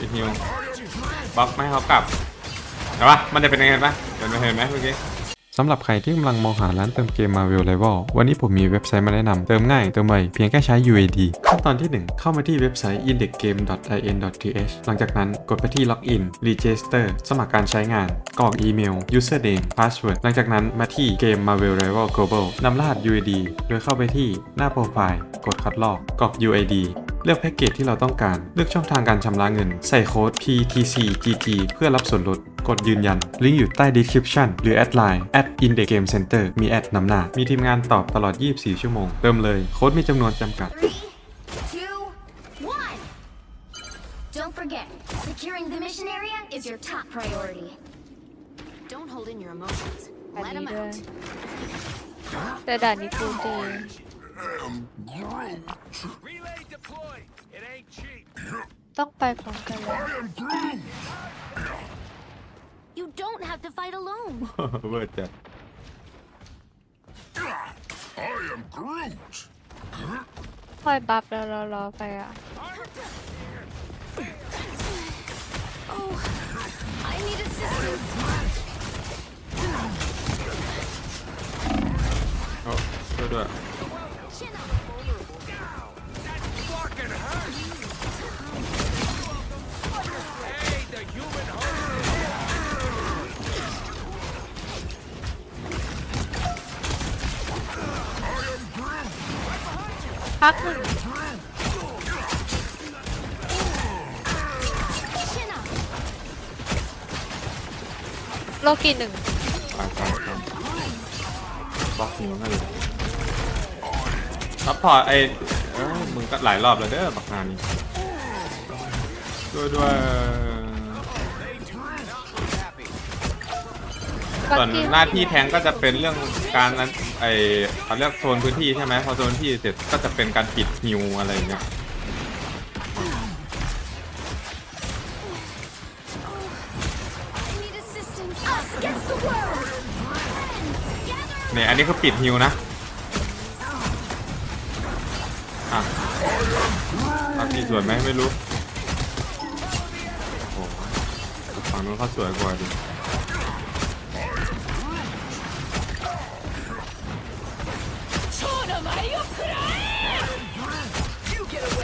ปิดฮิวบล็อกไม่ให้เขากลับเห็นปะมันจะเป็นยังไงเห็นปะเห็นไหมเห็นไหมเมื่อกี้สำหรับใครที่กำลังมองหาร้านเติมเกม Marvel Rival วันนี้ผมมีเว็บไซต์มาแนะนำเติมง่ายเติมไวเพียงแค่ใช้ UAD ขั้นตอนที่ 1 เข้ามาที่เว็บไซต์ indexgame.in.th หลังจากนั้นกดไปที่ Login Register สมัครการใช้งานกรอกอีเมล username password หลังจากนั้นมาที่เกม Marvel Rival Global นำรหัส UAD โดยเข้าไปที่หน้าโปรไฟล์ กดคัดลอกกรอก UID เลือกแพ็กเกจที่เราต้องการ เลือกช่องทางการชำระเงิน ใส่โค้ด PTCGG เพื่อรับส่วนลด กดยืนยัน ลิงก์อยู่ใต้ description หรือแอดไลน์ at index game center มีแอดนำหน้า มีทีมงานตอบตลอด 24 ชั่วโมงเติมเลย โค้ดมีจำนวนจำกัด Three, two, one. Don't forget, securing the mission area is your top priority. Don't hold in your emotions. I Let them need out. แต่ด่านนี้กูดี Relay deployed. It ain't cheap. ต้องไปพร้อมกันเลย You don't have to fight alone. เวอร์จัดคอยบัฟแล้วเรารอไปอะ Oh, I need assistance. โอ้ช่ว พักโลกีหนึ่งไปไปไปบล็อกนิ้วให้เลยซัพพอร์ตไอ้เอ้ยมึงก็หลายรอบแล้วเด้อบักงานนี้ด้วยด้วย ส่วนกี้หน้าที่แทงก็จะเป็นเรื่องการนั้นไอเขาเรียกโซนพื้นที่ใช่ไหมพอโซนพื้นที่เสร็จก็จะเป็นการปิดฮิวอะไรอย่างเงี้ย I need assistance. Us against the world. Friends, gather เนี่ยอันนี้คือปิดฮิวนะอะภาพที่สวยไหมไม่รู้โอ้โหฝั่งนู้นเขาสวยกว่าดิ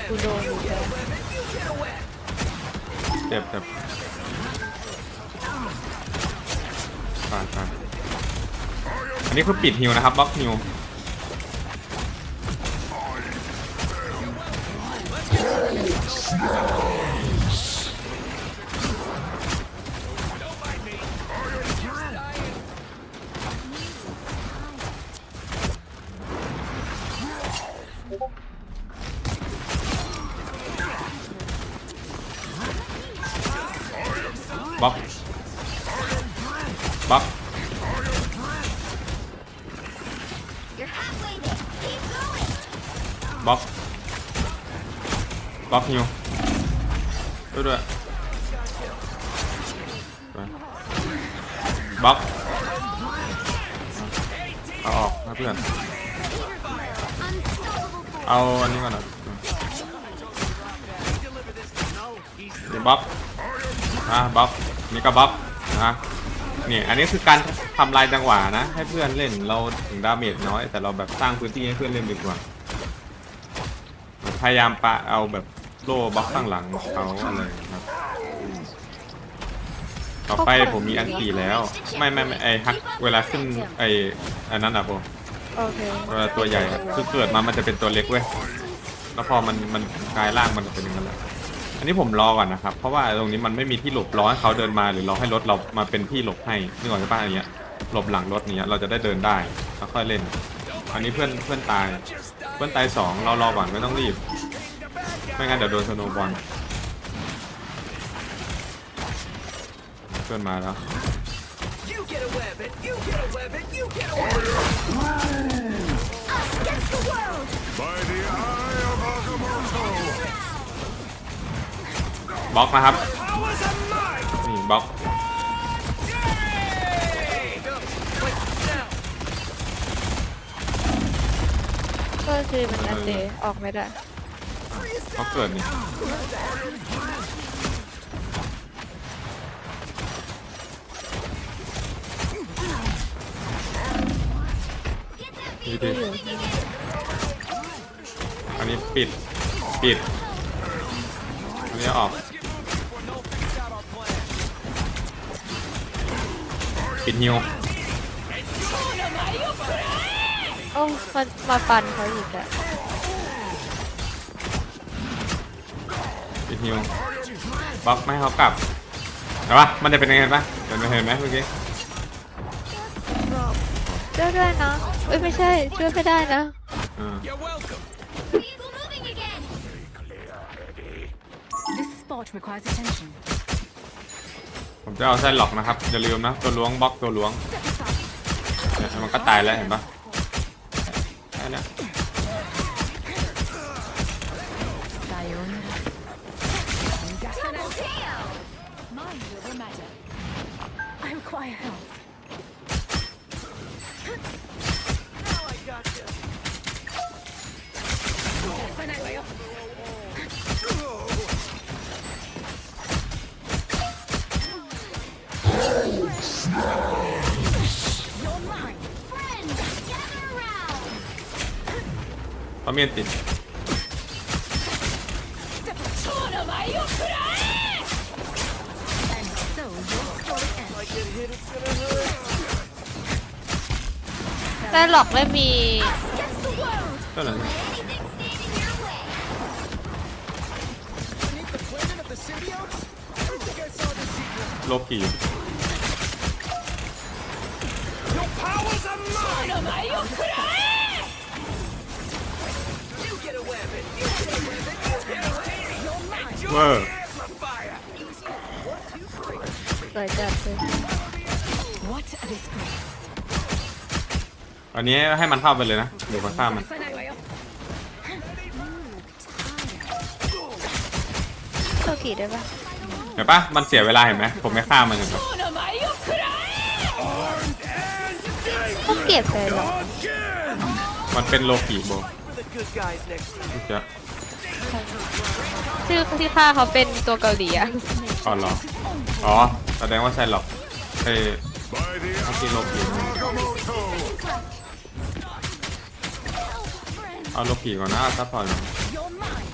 กูโดนเจ็บเจ็บตายตายอันนี้คือปิดฮิวนะครับบล็อกฮิว บล็อกฮิวด้วยด้วยบล็อกเอาออกนะเพื่อนเอาอันนี้ก่อนนะเดี๋ยวบล็อกอะบล็อกนี่ก็บล็อกนะนี่อันนี้คือการทำลายจังหวะนะ ให้เพื่อนเล่นเราถึงดาเมจน้อย แต่เราแบบสร้างพื้นที่ให้เพื่อนเล่นดีกว่า พยายามปะเอาแบบ โล่บล็อกข้างหลังเขาอะไรครับต่อไปผมมีอันตีแล้ว ไม่ไม่ไม่ไอฮักเวลาขึ้นไออันนั้นอะโบโอเคเวลาตัวใหญ่อะคือเกิดมามันจะเป็นตัวเล็กเว้ยแล้วพอมันมันกลายร่างมันเป็นอย่างนั้นแหละอันนี้ผมรอก่อนนะครับ เพราะว่าตรงนี้มันไม่มีที่หลบรอให้เขาเดินมาหรือรอให้รถเรามาเป็นที่หลบให้นึกออกใช่ปะอันเนี้ยหลบหลังรถเนี้ยเราจะได้เดินได้แล้วค่อยเล่น อันนี้เพื่อนเพื่อนตาย เพื่อนตายสองเรารอก่อนไม่ต้องรีบ ไม่งั้นเดี๋ยวโดนสโนว์บอลเพื่อนมาแล้ว You get a weapon. You get a weapon. You get a weapon. Us against the world. By the eye of Agamotto! บล็อกนะครับ Powers of might. นี่บล็อก Hey. Wait, now. ก็คือมันอันเดออกไม่ได้ เาเกิดนี่ดีดอันนี้ปิด ปิด อันนี้ออก ปิดนิวโอ้มามาปันเขาอีกอะ ฮิวบล็อกไม่ให้เขากลับแต่ว่ามันจะเป็นยังไงปะเห็นไหมเห็นไหมเมื่อกี้ช่วยด้วยนะเอ้ยไม่ใช่ช่วยไม่ได้นะอ่า You're welcome. Vehicle moving again. This spot requires attention. ผมจะเอาไส้หลอกนะครับอย่าลืมนะตัวล้วงบล็อกตัวล้วงเนี่ยมันก็ตายแล้วเห็นปะ Mind over matter. I require help. Now I got you. Friends, gather around. เพ แต่หลอกไม่มี Against the world. ก็เลย Anything stand in your way. Beneath the planet of the symbiotes? I think I saw the secret. โลกี Your powers are mine! You get a weapon! You get a weapon! You get a weapon! You're mine! เวอร์ Amplifier! Easy. One, two, three. สวยจัดเลย What a disgrace. อันนี้ให้มันเข้าไปเลยนะเดี๋ยวมันฆ่ามันโชกีได้ปะเห็นปะมันเสียเวลาเห็นไหมผมไม่ฆ่ามันเห็นปะต้องเก็บเลยเหรอมันเป็นโลกีโบ For the good guys next time. เมื่อกี้ชื่อที่ฆ่าเขาเป็นตัวเกาหลีอะอ๋อเหรออ๋อแสดงว่าใช่หรอกเอ้ย By the เมื่อกี้โลกี เอาโลกีก่อนนะซัพพอร์ต You're mine.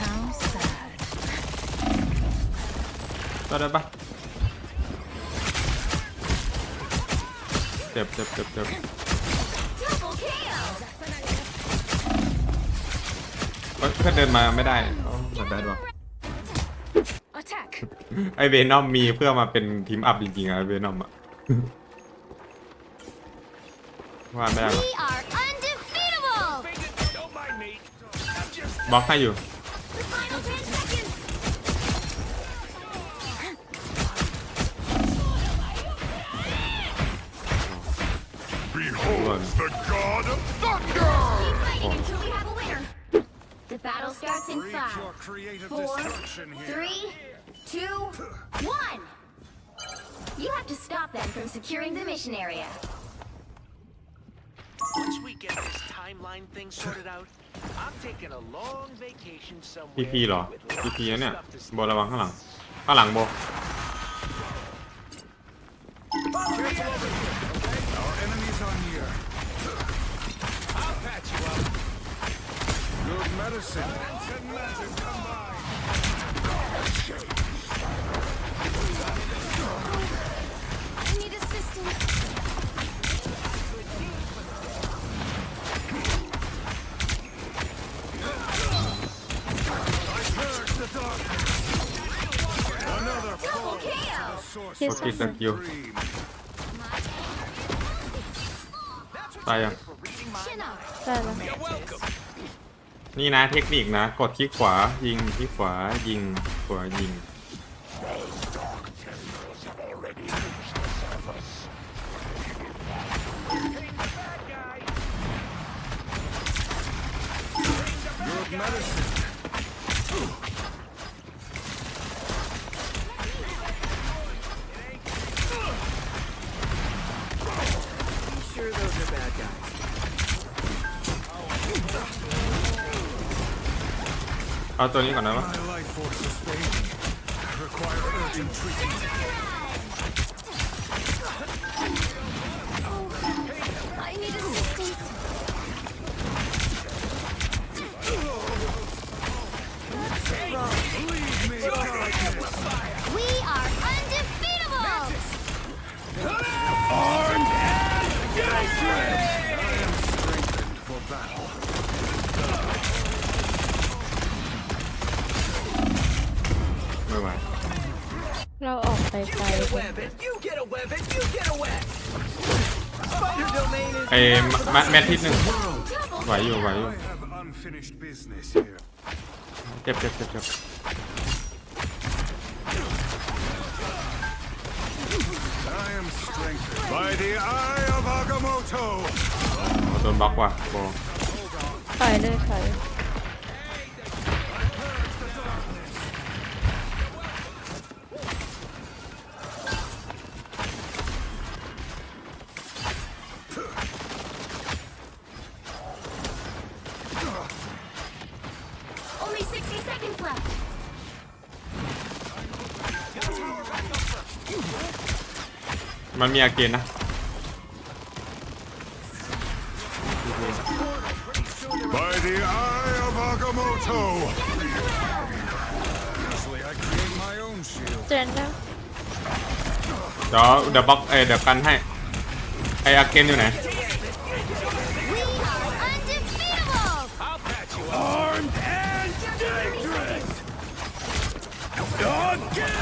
How sad. ก็ได้ปะเจ็บเจ็บเจ็บเจ็บ Double KO. เอ้ยเพื่อนเดินมาไม่ได้อ๋อเหมือนได้ด้วย Attack. ไอเวนอมมีเพื่อมาเป็นทีมอัพจริงๆอะไอเวนอมอะ ว่าไม่ได้หรอก We are บล็อกให้อยู่ The final 10 seconds. Behold the god of thunder! Keep fighting until we have a winner. The battle starts in Reach five, your creative four, destruction here. three, two, one. You have to stop them from securing the mission area. Once we get this timeline thing sorted out, I'm taking a long vacation พี somewhere พีเหรอ with พี lots พี of เนี่ย stuff to see. โบระวังข้างหลัง ข้างหลังโบ โอเคสกิล dream. ตายยัง Chin up. ได้แล้ว You're welcome. นี่นะเทคนิคนะ กดที่ขวายิงที่ขวายิงขวายิง เอาตัวนี้ก่อนนะวะ ไปไกล Get a weapon. You get a weapon. You get a weapon. Spider domain is ไอ้แมแมททิศหนึ่งไหวอยู่ไหวอยู่ I have unfinished business here. เจ็บเจ็บเจ็บเจ็บ I am strengthened by the eye of Agamotto. โดนบล็อกว่ะโบ ถอยเลยถอย มันมีอาเกนนะ By the eye of Agamotto. Usually I create my own shield. เจนนะเดี๋ยวเดี๋ยวบล็อกเอยเดี๋ยวกันให้ ไออาเกนอยู่ไหน We are undefeatable! I'll patch you up. Armed and dangerous. Again.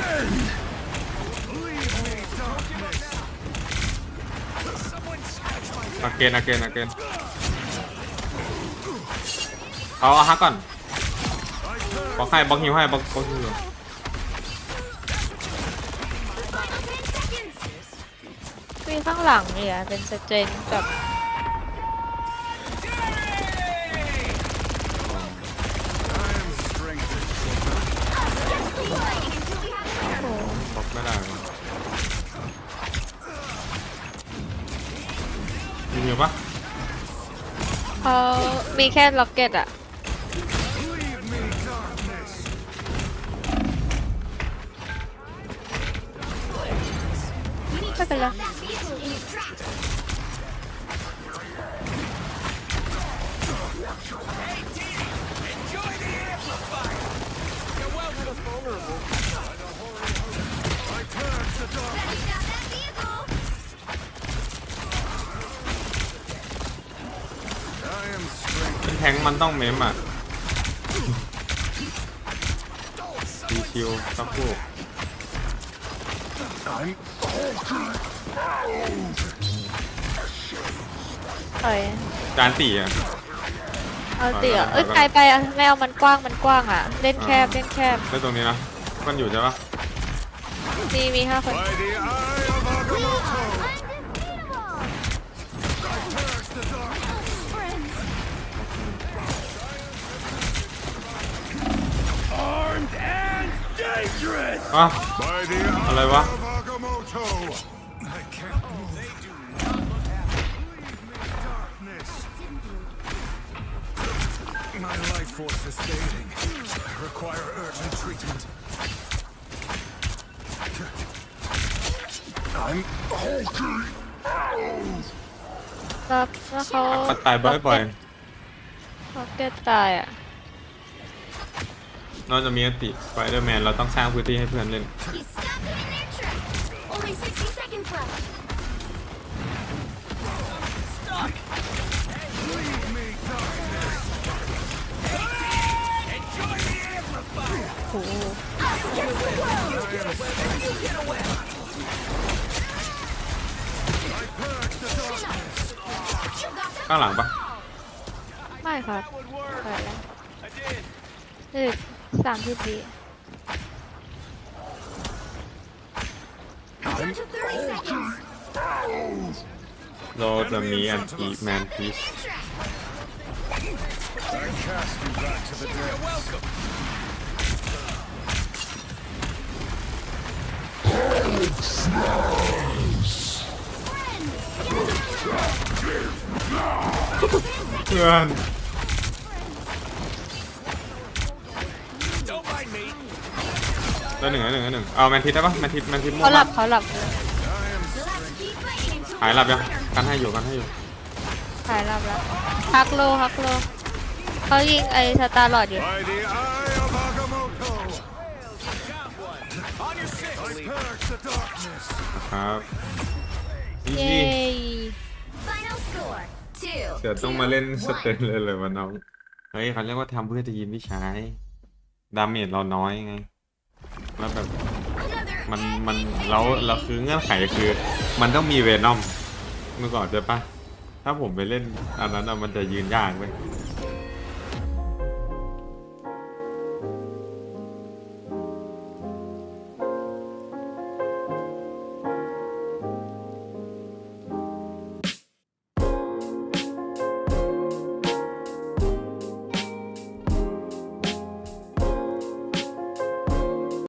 อาเกนอาเกนอาเกนเอาเอาฮักก่อนบล็อกให้บล็อกฮิวให้บล็อกบล็อกฮิว Final 10 seconds! มีข้างหลังเนี่ยเป็นสเจนกับ มีแค่ล็อกเก็ตอะไม่เป็นไร แทงค์มันต้องเมมอะดีคิวสักครู่ I'm ถอยจานตีอะ เอาเตี๋ยเอ้ยไกลไปอะไม่เอามันกว้างมันกว้างอะเล่นแคบเล่นแคบได้ตรงนี้นะ มันอยู่ใช่ปะมีมีห้าคน by the eye I require urgent treatment. I'm hulking. รับแล้วเขาปัดตายบ่อยบ่อยล็อกเก็ตตายอะๆ นอกจากมีอติสไปเดอร์แมนเราต้องสร้างพื้นที่ให้เพื่อนเล่น He's stopped them in their tracks! Only 60 seconds left! Leave me, darkness. Enjoy the amplifier. โอ้โห I purge the darkness. You got them ข้างหลังปะไม่ครับ Would work. ถอยแล้ว I did. นี่ สามสิบปี down to 30 seconds! โลจะมีอันตีแมนพีซ I cast you back to the dead. Welcome. Friends! ได้หนึ่งได้หนึ่งได้หนึ่งเอาแมนทิสได้ปะแมนทิสแมนทิสมั่วเขาหลัปะบเขาหลับ Let's keep fighting until หายหลับยังกันให้อยู่กันให้อยู่หายหลับแล้วฮักโลฮักโลเขายิงไอ้สตาร์ลอดอยู่ By the eye of Agamotto. Got one. On your six. I purge the darkness. ครับอีเย้ซี่ Final score! Two. เดี๋ยวต้องมาเล่นส one. เตนเลยเลยวะน้อง เฮ้ยเขาเรียกว่าทำเพื่อจะยินที่ใช้ดาเมจเราน้อยไง แล้วแบบ Another มันมันแล้วแล้วคือเงื่อนไขคือ มันต้องมีเวนอมเมื่อก่อนใช่ปะถ้าผมไปเล่นอันนั้นอะมันจะยืนยากเว้ย